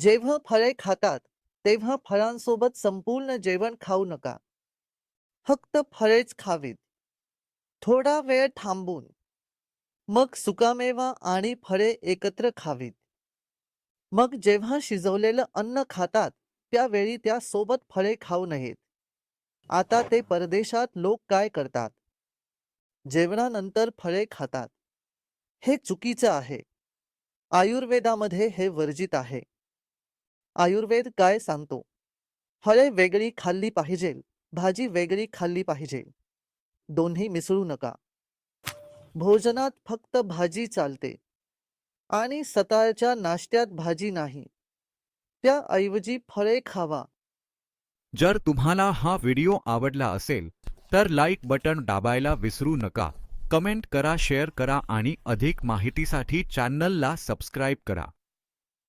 जेव्हा फळे खातात तेव्हा फळांसोबत संपूर्ण जेवण खाऊ नका. फक्त फळेच खावीत. थोडा वेळ थांबून. मग सुकामेवा आणि फळे एकत्र खावीत. मग जेव्हा शिजवलेलं अन्न खातात त्यावेळी त्या सोबत फळे खाऊ नयेत. आता ते परदेशात लोक काय करतात? जेवणानंतर फळे खातात. हे चुकीचं आहे. आयुर्वेदामध्ये हे वर्जित आहे. आयुर्वेद काय सांगतो? फळे वेगळी खाल्ली पाहिजे भाजी वेगळी खाल्ली पाहिजे. दोन्ही मिसळू नका. भोजनात फक्त भाजी चालते आणि सकाळच्या नाश्त्यात भाजी नाही. त्याऐवजी फळे खावा. जर तुम्हाला हा व्हिडिओ आवडला असेल तर लाईक बटन दाबायला विसरू नका. कमेंट करा शेअर करा आणि अधिक माहितीसाठी चॅनलला सबस्क्राईब करा.